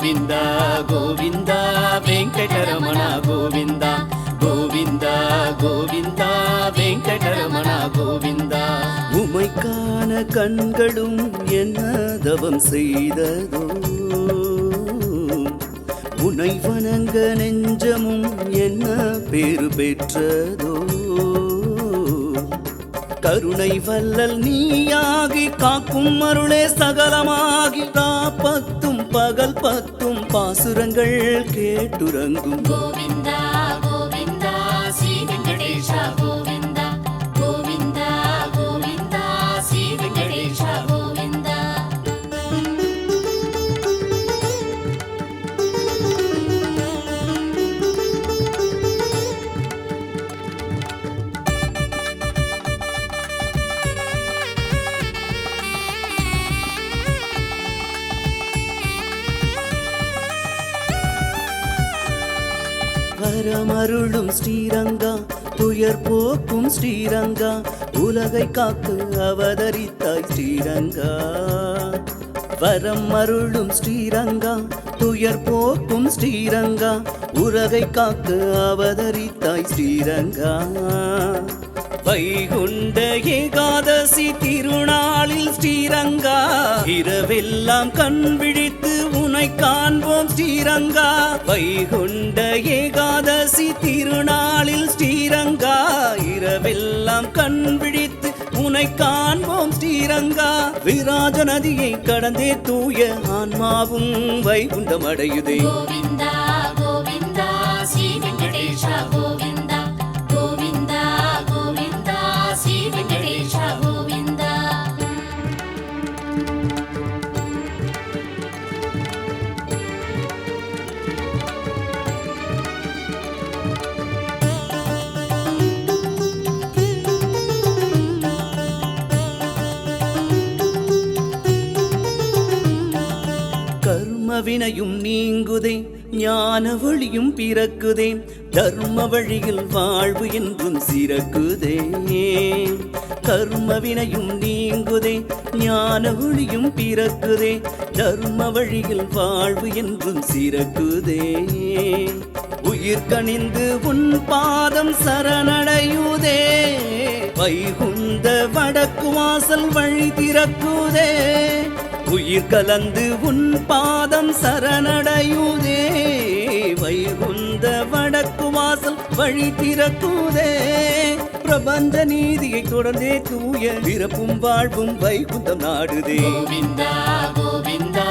ಗೋವಿಂದ ಗೋವಿಂದ ವೆಂಕಟರಮಣ ಗೋವಿಂದ ಗೋವಿಂದ ಗೋவிಂದ வெங்கடரமண கோவிந்தா. உமைக்கான கண்களும் என்ன தவம் செய்ததோ? உனை வணங்க நெஞ்சமும் என்ன பேறு பெற்றதோ? கருணை வல்லல் நீயாகி காக்கும் அருளே சகலமாகி காப்பத்தும் பகல் பத்தும் பாசுரங்கள் கேட்டுறங்கும். கோவிந்தா கோவிந்தா ஸ்ரீ வெங்கடேஷா கோவிந்தா. வரமருளும் ஸ்ரீரங்கா துயர் போக்கும் ஸ்ரீரங்கா உலகை காத்து அவதரித்தாய் ஸ்ரீரங்கா. வரம் அருளும் ஸ்ரீரங்கா துயர் போக்கும் ஸ்ரீரங்கா உலகை காத்து அவதரித்தாய் ஸ்ரீரங்கா. வைகுண்ட ஏகாதசி திருநாளில் ஸ்ரீரங்கா இரவெல்லாம் கண் விழித்து உனை காண்போம் ஸ்ரீரங்கா. வைகுண்ட இரவெல்லாம் கண் விழித்து உனை காண்போம் ஸ்ரீரங்கா. விராஜ நதியை கடந்தே தூய ஆன்மாவும் வைகுண்டம் வினையும் நீங்குதே ஞான வழியும் பிறக்குதே தர்ம வழியில் வாழ்வு என்றும் சிறக்குதே. கர்ம வினையும் நீங்குதே ஞான ஒளியும் பிறக்குதே தர்ம வழியில் வாழ்வு என்றும் சிறக்குதே. உயிர் கணிந்து உன் பாதம் சரணடையுதே வைகுந்த வடக்கு வாசல் வழி திறக்குதே. உயிர் கலந்து உன் பாதம் சரணடையுதே. வைகுந்த வடக்கு வாசல் வழி திறக்குதே. பிரபஞ்ச நீதியை தொடர்ந்தே தூய பிறப்பும் வாழ்வும் வைகுந்தம் நாடுதே. கோவிந்தா கோவிந்தா